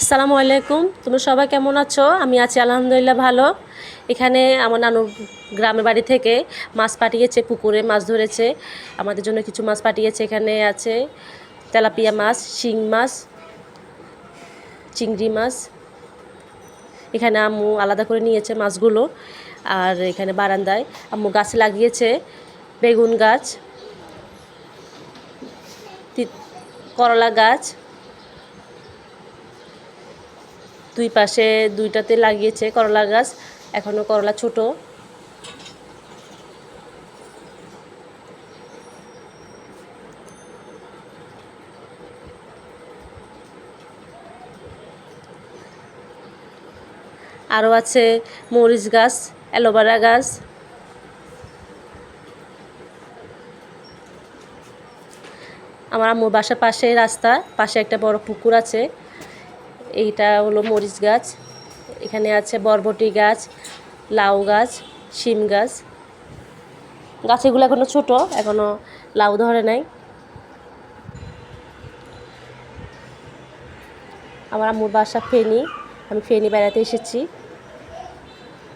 আসসালামু আলাইকুম। তোমরা সবাই কেমন আছো? আমি আছি আলহামদুলিল্লাহ ভালো। এখানে আমার নানু গ্রামের বাড়ি থেকে মাছ পাঠিয়েছে, পুকুরে মাছ ধরেছে। আমাদের জন্য কিছু মাছ পাঠিয়েছে, এখানে আছে তেলাপিয়া মাছ, শিং মাছ, চিংড়ি মাছ। এখানে আম্মু আলাদা করে নিয়েছে মাছগুলো আর এখানে বারান্দায় আম্মু গাছ লাগিয়েছে, বেগুন গাছ করলা গাছ। দুই পাশে দুইটাতে লাগিয়েছে করলা গাছ, এখনও করলা ছোট। আরও আছে মরিচ গাছ, অ্যালোভেরা গাছ। আমার আম্মুর বাসার পাশে রাস্তা, পাশে একটা বড় পুকুর আছে। এইটা হলো মরিচ গাছ। এখানে আছে বরবটি গাছ, লাউ গাছ, শিম গাছ। গাছগুলো এখনও ছোট, এখনও লাউ ধরে নাই। আমার আম্মুর বাসা ফেনি, আমি ফেনি বেড়াতে এসেছি।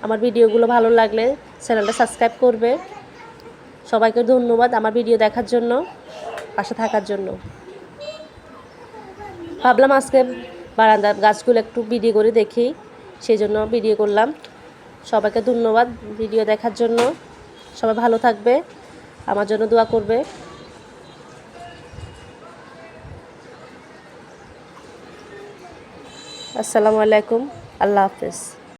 আমার ভিডিওগুলো ভালো লাগলে চ্যানেলটা সাবস্ক্রাইব করবে। সবাইকে ধন্যবাদ আমার ভিডিও দেখার জন্য, পাশে থাকার জন্য। ভাবলাম আজকে বারান্দার গাছগুলো একটু ভিডিও করে দেখি সেই জন্য ভিডিও করলাম। সবাইকে ধন্যবাদ ভিডিও দেখার জন্য। সবাই ভালো থাকবে, আমার জন্য দোয়া করবে। আসসালামু আলাইকুম, আল্লাহ হাফেজ।